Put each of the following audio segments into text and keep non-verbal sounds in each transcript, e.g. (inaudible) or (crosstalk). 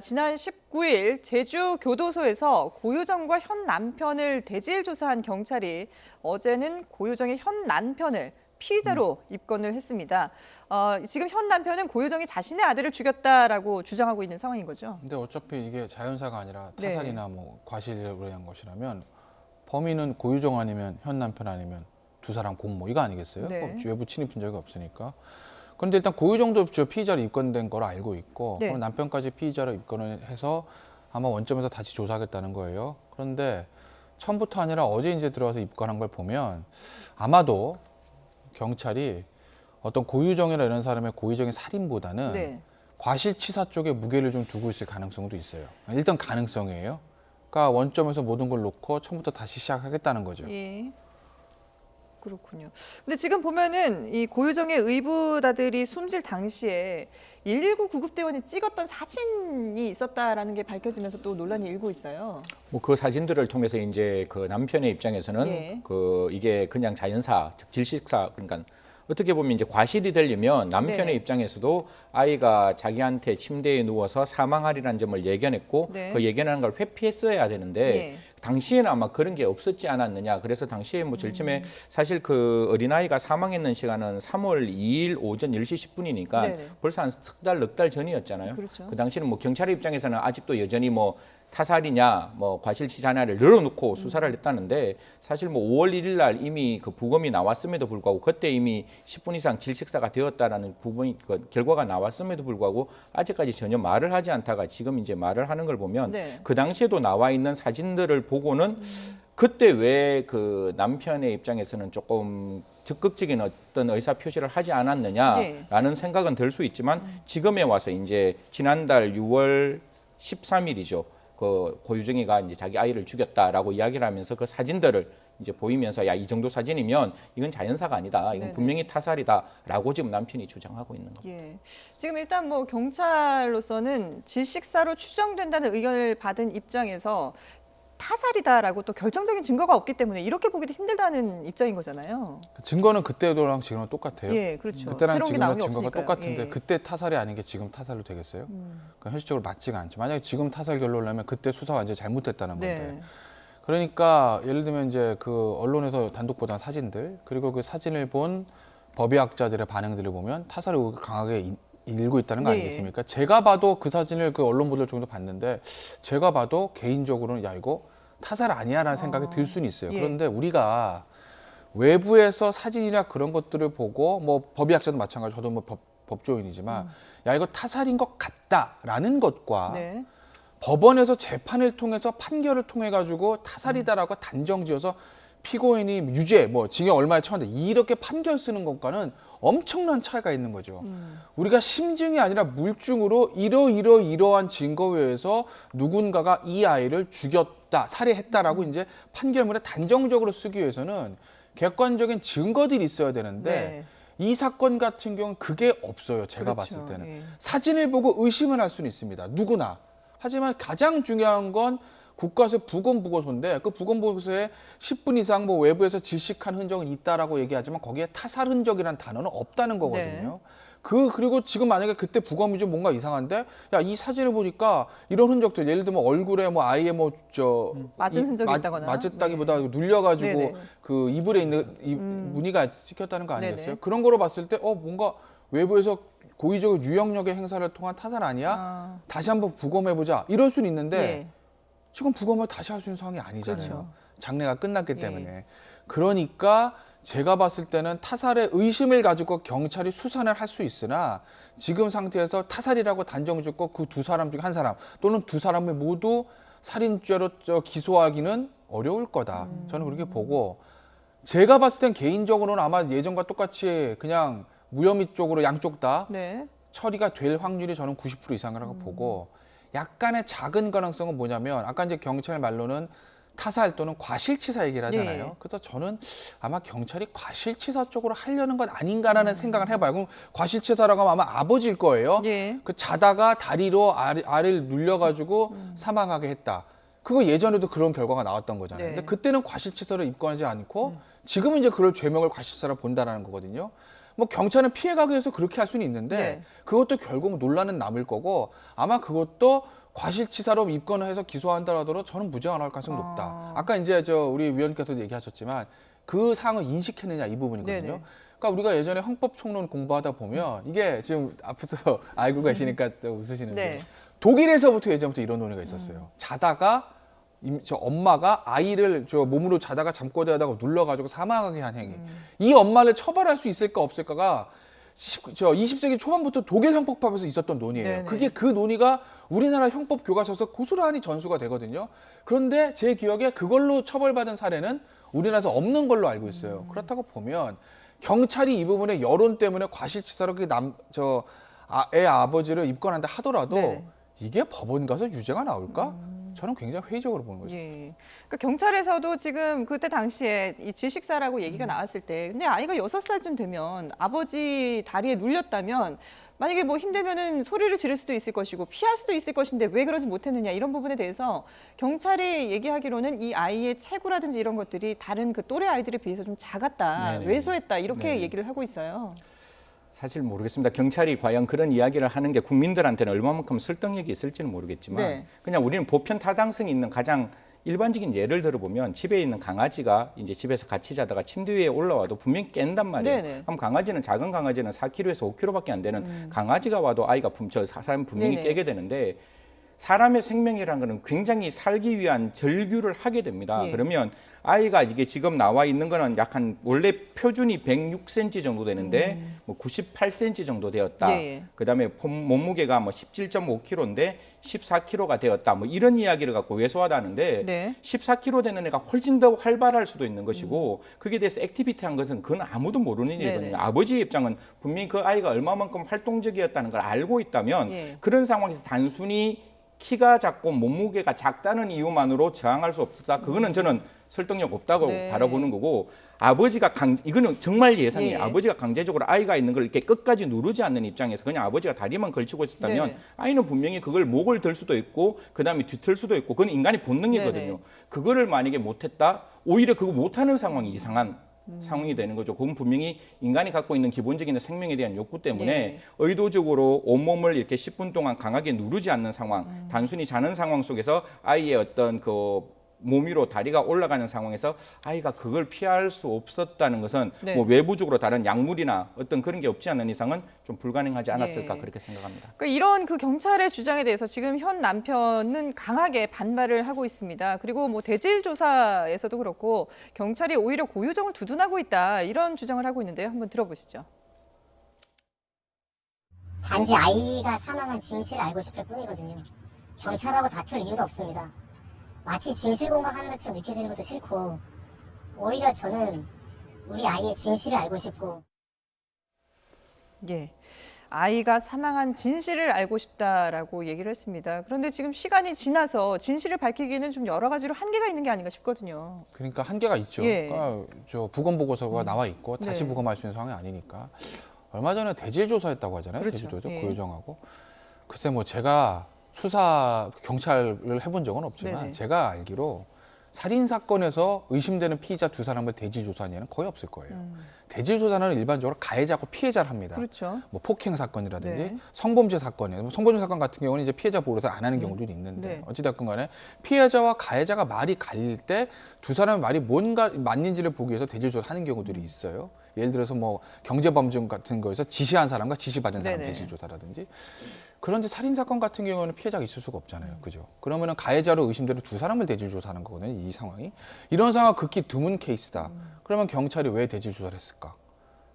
지난 19일 제주 교도소에서 고유정과 현 남편을 대질 조사한 경찰이 어제는 고유정의 현 남편을 피의자로 입건을 했습니다. 어, 지금 현 남편은 고유정이 자신의 아들을 죽였다라고 주장하고 있는 상황인 거죠. 근데 어차피 이게 자연사가 아니라 네. 타살이나 뭐 과실로 인한 것이라면 범인은 고유정 아니면 현 남편 아니면 두 사람 공모 이거 아니겠어요? 네. 어, 외부 침입한 적이 없으니까. 그런데 일단 고유 정도 저 피의자로 입건된 거로 알고 있고 네. 그럼 남편까지 피의자로 입건을 해서 아마 원점에서 다시 조사하겠다는 거예요. 그런데 처음부터 아니라 어제 이제 들어와서 입건한 걸 보면 아마도 경찰이 어떤 고유정이나 이런 사람의 고의적인 살인보다는 네. 과실치사 쪽에 무게를 좀 두고 있을 가능성도 있어요. 일단 가능성이에요. 그러니까 원점에서 모든 걸 놓고 처음부터 다시 시작하겠다는 거죠. 예. 그렇군요. 근데 지금 보면은 이 고유정의 의붓아들이 숨질 당시에 119 구급대원이 찍었던 사진이 있었다라는 게 밝혀지면서 또 논란이 일고 있어요. 뭐 그 사진들을 통해서 이제 그 남편의 입장에서는 예. 그 이게 그냥 자연사, 즉 질식사 그러니까 어떻게 보면 이제 과실이 되려면 남편의 네. 입장에서도 아이가 자기한테 침대에 누워서 사망하리라는 점을 예견했고 네. 그 예견하는 걸 회피했어야 되는데 예. 당시에는 아마 그런 게 없었지 않았느냐. 그래서 당시에 뭐 절침에 음. 사실 그 어린아이가 사망했는 시간은 3월 2일 오전 10시 10분이니까 네네. 벌써 한 석 달, 넉 달 전이었잖아요. 그렇죠. 그 당시는 뭐 경찰의 입장에서는 아직도 여전히 뭐 타살이냐, 뭐 과실치사냐를 늘어놓고 수사를 했다는데 사실 뭐 5월 1일 날 이미 그 부검이 나왔음에도 불구하고 그때 이미 10분 이상 질식사가 되었다라는 부분이 그 결과가 나왔음에도 불구하고 아직까지 전혀 말을 하지 않다가 지금 이제 말을 하는 걸 보면 네. 그 당시에도 나와 있는 사진들을 보고는 그때 왜 그 남편의 입장에서는 조금 적극적인 어떤 의사 표시를 하지 않았느냐라는 생각은 들 수 있지만 지금에 와서 이제 지난달 6월 13일이죠. 그 고유정이가 이제 자기 아이를 죽였다라고 이야기를 하면서 그 사진들을 이제 보이면서 야 이 정도 사진이면 이건 자연사가 아니다. 이건 네네. 분명히 타살이다라고 지금 남편이 주장하고 있는 겁니다. 예. 지금 일단 뭐 경찰로서는 질식사로 추정된다는 의견을 받은 입장에서 타살이다라고 또 결정적인 증거가 없기 때문에 이렇게 보기도 힘들다는 입장인 거잖아요. 증거는 그때도랑 지금은 똑같아요. 예, 그렇죠. 그때랑 지금은 게 증거가 없으니까요. 똑같은데 예. 그때 타살이 아닌 게 지금 타살로 되겠어요? 음. 그러니까 현실적으로 맞지가 않죠. 만약에 지금 타살 결론을 내면 그때 수사가 완전 히 잘못됐다는 건데. 네. 그러니까 예를 들면 이제 그 언론에서 단독 보도한 사진들 그리고 그 사진을 본 법의학자들의 반응들을 보면 타살 의혹이 강하게 일- 일고 있다는 거 네. 아니겠습니까? 제가 봐도 그 사진을 그 언론 보도를 정도 봤는데 제가 봐도 개인적으로는 야 이거 타살 아니야라는 생각이 아. 들 수는 있어요. 예. 그런데 우리가 외부에서 사진이나 그런 것들을 보고 뭐 법의학자도 마찬가지 저도 뭐 법, 법조인이지만 야 이거 타살인 것 같다라는 것과 음. 네. 법원에서 재판을 통해서 판결을 통해 가지고 타살이다라고 단정지어서 피고인이 유죄 뭐 징역 얼마에 처한데 이렇게 판결 쓰는 것과는 엄청난 차이가 있는 거죠. 음. 우리가 심증이 아니라 물증으로 이러 이러 이러한 증거에 의해서 누군가가 이 아이를 죽였다 살해했다라고 이제 판결문에 단정적으로 쓰기 위해서는 객관적인 증거들이 있어야 되는데 네. 이 사건 같은 경우는 그게 없어요. 제가 그렇죠. 봤을 때는. 예. 사진을 보고 의심을 할 수는 있습니다. 누구나. 하지만 가장 중요한 건 국가에서 부검보고서인데 그 부검보고서에 10분 이상 뭐 외부에서 질식한 흔적은 있다라고 얘기하지만 거기에 타살 흔적이라는 단어는 없다는 거거든요. 그 그리고 지금 만약에 그때 부검이 좀 뭔가 이상한데 야 이 사진을 보니까 이런 흔적들 예를 들면 얼굴에 뭐 아이의 뭐저 맞은 흔적이 있다거나. 맞았다기보다 눌려가지고 네네. 그 이불에 있는 이 음. 무늬가 찍혔다는 거 아니겠어요? 네네. 그런 거로 봤을 때 어 뭔가 외부에서 고의적인 유형력의 행사를 통한 타살 아니야? 아, 다시 한번 부검해 보자. 이럴 수는 있는데 예. 지금 부검을 다시 할 수 있는 상황이 아니잖아요. 그렇죠. 장례가 끝났기 예. 때문에. 그러니까 제가 봤을 때는 타살의 의심을 가지고 경찰이 수사를 할 수 있으나 지금 상태에서 타살이라고 단정 짓고 그 두 사람 중한 사람 또는 두 사람을 모두 살인죄로 저 기소하기는 어려울 거다. 저는 그렇게 보고 제가 봤을 땐 개인적으로는 아마 예전과 똑같이 그냥 무혐의 쪽으로 양쪽 다 네. 처리가 될 확률이 저는 90% 이상이라고 보고 약간의 작은 가능성은 뭐냐면 아까 이제 경찰 말로는 타살 또는 과실치사 얘기를 하잖아요. 예. 그래서 저는 아마 경찰이 과실치사 쪽으로 하려는 건 아닌가라는 생각을 해봐요. 그럼 과실치사라고 하면 아마 아버지일 거예요. 예. 그 자다가 다리로 아래, 아래를 눌려가지고 사망하게 했다. 그거 예전에도 그런 결과가 나왔던 거잖아요. 네. 근데 그때는 과실치사를 입건하지 않고 지금은 이제 그걸 죄명을 과실치사로 본다라는 거거든요. 뭐 경찰은 피해가기 위해서 그렇게 할 수는 있는데 네. 그것도 결국 논란은 남을 거고 아마 그것도 과실치사로 입건을 해서 기소한다라도 저는 무죄가 나올 가능성이 아. 높다. 아까 이제 저 우리 위원께서도 얘기하셨지만 그 사항을 인식했느냐 이 부분이거든요. 네네. 그러니까 우리가 예전에 헌법 총론 공부하다 보면 이게 지금 앞에서 (laughs) 알고 계시니까 또 웃으시는데 네. 독일에서부터 예전부터 이런 논의가 있었어요. 자다가 임- 저 엄마가 아이를 저 몸으로 자다가 잠꼬대 하다가 눌러가지고 사망하게 한 행위. 이 엄마를 처벌할 수 있을까 없을까가 10, 저 20세기 초반부터 독일 형법법에서 있었던 논의예요. 네네. 그게 그 논의가 우리나라 형법 교과서에서 고스란히 전수가 되거든요. 그런데 제 기억에 그걸로 처벌받은 사례는 우리나라에서 없는 걸로 알고 있어요. 그렇다고 보면 경찰이 이 부분에 여론 때문에 과실치사로 그 남저 아, 애 아버지를 입건한다 하더라도 네네. 이게 법원 가서 유죄가 나올까? 저는 굉장히 회의적으로 보는 거죠. 예. 그러니까 경찰에서도 지금 그때 당시에 이 질식사라고 얘기가 나왔을 때, 근데 아이가 여섯 살쯤 되면 아버지 다리에 눌렸다면 만약에 뭐 힘들면은 소리를 지를 수도 있을 것이고 피할 수도 있을 것인데 왜 그러지 못했느냐 이런 부분에 대해서 경찰이 얘기하기로는 이 아이의 체구라든지 이런 것들이 다른 그 또래 아이들에 비해서 좀 작았다, 네네. 왜소했다 이렇게 네. 얘기를 하고 있어요. 사실 모르겠습니다. 경찰이 과연 그런 이야기를 하는 게 국민들한테는 얼마만큼 설득력이 있을지는 모르겠지만 네. 그냥 우리는 보편 타당성이 있는 가장 일반적인 예를 들어보면 집에 있는 강아지가 이제 집에서 같이 자다가 침대 위에 올라와도 분명히 깬단 말이에요. 네네. 그럼 강아지는 작은 강아지는 4kg에서 5kg밖에 안 되는 강아지가 와도 아이가 분, 저 사람 분명히 음. 네네. 깨게 되는데 사람의 생명이라는 거는 굉장히 살기 위한 절규를 하게 됩니다. 예. 그러면 아이가 이게 지금 나와 있는 거는 약한 원래 표준이 106cm 정도 되는데 뭐 98cm 정도 되었다. 음. 예, 예. 그다음에 폼- 몸무게가 뭐 17.5kg인데 14kg가 되었다. 뭐 이런 이야기를 갖고 왜소하다는데 네. 14kg 되는 애가 훨씬 더 활발할 수도 있는 것이고 그게 대해서 액티비티한 것은 그건 아무도 모르는 네네. 일이거든요. 아버지의 입장은 분명히 그 아이가 얼마만큼 활동적이었다는 걸 알고 있다면 예. 그런 상황에서 단순히 키가 작고 몸무게가 작다는 이유만으로 저항할 수 없다. 그거는 저는 설득력 없다고 네. 바라보는 거고 아버지가 강 이거는 정말 예상이에요. 예. 아버지가 강제적으로 아이가 있는 걸 이렇게 끝까지 누르지 않는 입장에서 그냥 아버지가 다리만 걸치고 있었다면 네. 아이는 분명히 그걸 목을 들 수도 있고 그다음에 뒤틀 수도 있고 그건 인간의 본능이거든요. 네네. 그거를 만약에 못했다 오히려 그거 못하는 상황이 이상한 음. 상황이 되는 거죠. 그건 분명히 인간이 갖고 있는 기본적인 생명에 대한 욕구 때문에 네. 의도적으로 온몸을 이렇게 10분 동안 강하게 누르지 않는 상황, 음. 단순히 자는 상황 속에서 아이의 어떤 그 몸 위로 다리가 올라가는 상황에서 아이가 그걸 피할 수 없었다는 것은 네. 뭐 외부적으로 다른 약물이나 어떤 그런 게 없지 않는 이상은 좀 불가능하지 않았을까 예. 그렇게 생각합니다. 그러니까 이런 그 경찰의 주장에 대해서 지금 현 남편은 강하게 반발을 하고 있습니다. 그리고 뭐 대질 조사에서도 그렇고 경찰이 오히려 고유정을 두둔하고 있다 이런 주장을 하고 있는데요. 한번 들어보시죠. 단지 아이가 사망한 진실을 알고 싶을 뿐이거든요. 경찰하고 다툴 이유도 없습니다. 마치 진실 공방하는 것처럼 느껴지는 것도 싫고, 오히려 저는 우리 아이의 진실을 알고 싶고, 예. 아이가 사망한 진실을 알고 싶다라고 얘기를 했습니다. 그런데 지금 시간이 지나서 진실을 밝히기에는 좀 여러 가지로 한계가 있는 게 아닌가 싶거든요. 그러니까 한계가 있죠. 예. 그러니까 저 부검 보고서가 나와 있고 다시 네. 부검할 수 있는 상황이 아니니까 얼마 전에 대질 조사했다고 하잖아요. 그렇죠. 제주도에서 예. 고유정하고 글쎄 뭐 제가 수사 경찰을 해본 적은 없지만 네네. 제가 알기로 살인 사건에서 의심되는 피의자 두 사람을 대질 조사한 예는 거의 없을 거예요. 대질 조사는 일반적으로 가해자고 피해자를 합니다. 음. 그렇죠. 뭐 폭행 사건이라든지 네. 성범죄 사건이에요. 뭐 성범죄 사건 같은 경우는 이제 피해자 보호를 안 하는 경우들이 있는데 네. 어찌됐건 간에 피해자와 가해자가 말이 갈릴 때 두 사람의 말이 뭔가 맞는지를 보기 위해서 대질조사 하는 경우들이 있어요. 예를 들어서 뭐 경제범죄 같은 거에서 지시한 사람과 지시받은 사람 네네. 대질조사라든지 그런데 살인 사건 같은 경우는 피해자가 있을 수가 없잖아요. 그죠? 그러면은 가해자로 의심되는 두 사람을 대질 조사하는 거거든요. 이 상황이 이런 상황 극히 드문 케이스다. 그러면 경찰이 왜 대질 조사를 했을까?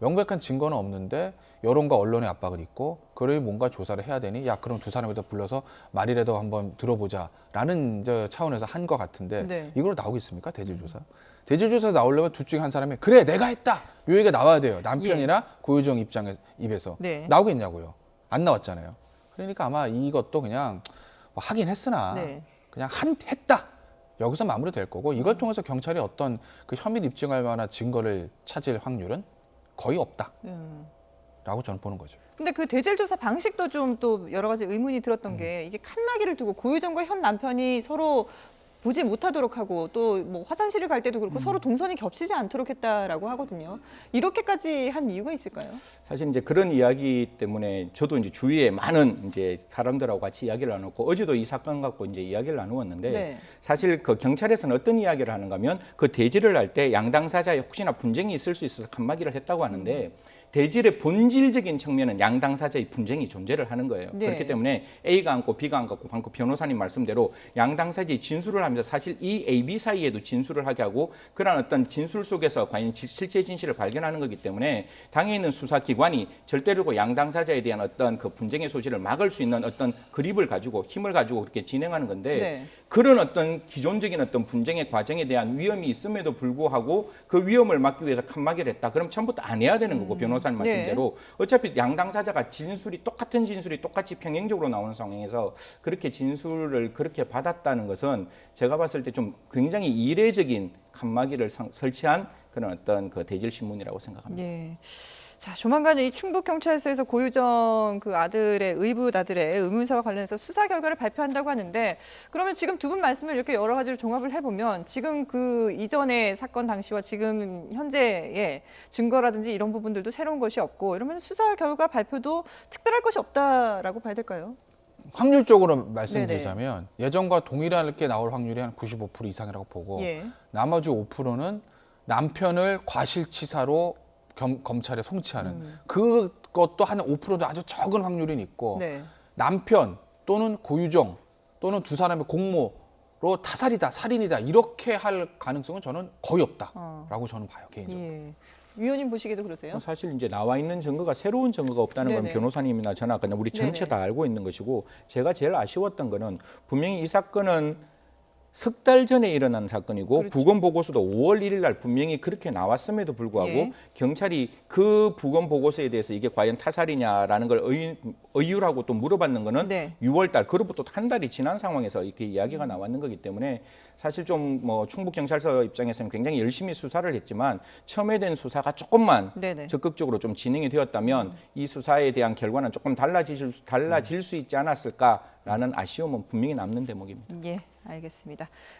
명백한 증거는 없는데 여론과 언론의 압박을 입고 그를 뭔가 조사를 해야 되니 야 그럼 두 사람을 더 불러서 말이라도 한번 들어보자라는 저 차원에서 한 것 같은데 네. 이걸로 나오겠습니까 대질 조사? 대질 조사 나오려면 둘 중에 한 사람이 그래 내가 했다 요 얘기가 나와야 돼요 남편이나 고유정 입장에 입에서 네. 나오겠냐고요 안 나왔잖아요 그러니까 아마 이것도 그냥 뭐 하긴 했으나 네. 그냥 한 했다 여기서 마무리될 거고 이걸 통해서 경찰이 어떤 그 혐의를 입증할 만한 증거를 찾을 확률은 거의 없다라고 음. 저는 보는 거죠. 근데 그 대질 조사 방식도 좀 또 여러 가지 의문이 들었던 게 이게 칸막이를 두고 고유정과 현 남편이 서로 보지 못하도록 하고 또 뭐 화장실을 갈 때도 음. 그렇고 서로 동선이 겹치지 않도록 했다라고 하거든요. 이렇게까지 한 이유가 있을까요? 사실 이제 그런 이야기 때문에 저도 이제 주위에 많은 이제 사람들하고 같이 이야기를 나눴고 어제도 이 사건 갖고 이제 이야기를 나누었는데 네. 사실 그 경찰에서는 어떤 이야기를 하는가 하면 그 대지를 할 때 양당 사자에 혹시나 분쟁이 있을 수 있어서 칸막이를 했다고 하는데 대질의 본질적인 측면은 양 당사자의 분쟁이 존재를 하는 거예요. 네. 그렇기 때문에 A가 안고 B가 안 갖고 방금 변호사님 말씀대로 양 당사자의 진술을 하면서 사실 이 A, B 사이에도 진술을 하게 하고 그런 어떤 진술 속에서 과연 지- 실제 진실을 발견하는 거기 때문에 당에 있는 수사기관이 절대로 그 양당사자에 대한 어떤 그 분쟁의 소지를 막을 수 있는 어떤 그립을 가지고 힘을 가지고 그렇게 진행하는 건데 네. 그런 어떤 기존적인 어떤 분쟁의 과정에 대한 위험이 있음에도 불구하고 그 위험을 막기 위해서 칸막이를 했다. 그럼 처음부터 안 해야 되는 거고 변호사 님 네. 말씀대로 어차피 양당사자가 진술이 똑같은 진술이 똑같이 평행적으로 나오는 상황에서 그렇게 진술을 그렇게 받았다는 것은 제가 봤을 때 좀 굉장히 이례적인 칸막이를 상- 설치한 그런 어떤 그 대질 신문이라고 생각합니다. 예. 자, 조만간 이 충북 경찰서에서 고유정 그 아들의 의붓 아들의 의문사와 관련해서 수사 결과를 발표한다고 하는데 그러면 지금 두 분 말씀을 이렇게 여러 가지로 종합을 해보면 지금 그 이전의 사건 당시와 지금 현재의 증거라든지 이런 부분들도 새로운 것이 없고 이러면 수사 결과 발표도 특별할 것이 없다라고 봐야 될까요? 확률적으로 말씀드리자면 예전과 동일하게 나올 확률이 한 95% 이상이라고 보고 예. 나머지 5%는 남편을 과실치사로 겸- 검찰에 송치하는 그것도 한 5%도 아주 적은 확률이 있고 네. 남편 또는 고유정 또는 두 사람의 공모로 타살이다 살인이다 이렇게 할 가능성은 저는 거의 없다라고 저는 봐요 개인적으로. 예. 위원님 보시기도 그러세요? 사실 이제 나와 있는 증거가 새로운 증거가 없다는 건 네네. 변호사님이나 저나 그냥 우리 전체 네네. 다 알고 있는 것이고 제가 제일 아쉬웠던 거는 분명히 이 사건은 석 달 전에 일어난 사건이고 그렇죠. 부검 보고서도 5월 1일 날 분명히 그렇게 나왔음에도 불구하고 예. 경찰이 그 부검 보고서에 대해서 이게 과연 타살이냐라는 걸 의, 의유라고 또 물어봤는 거는 네. 6월 달 그로부터 한 달이 지난 상황에서 이렇게 이야기가 나왔는 거기 때문에 사실 좀 뭐 충북 경찰서 입장에서는 굉장히 열심히 수사를 했지만 처음에 된 수사가 조금만 네네. 적극적으로 좀 진행이 되었다면 이 수사에 대한 결과는 조금 달라질 수- 달라질 수 있지 않았을까라는 아쉬움은 분명히 남는 대목입니다. 예, 알겠습니다.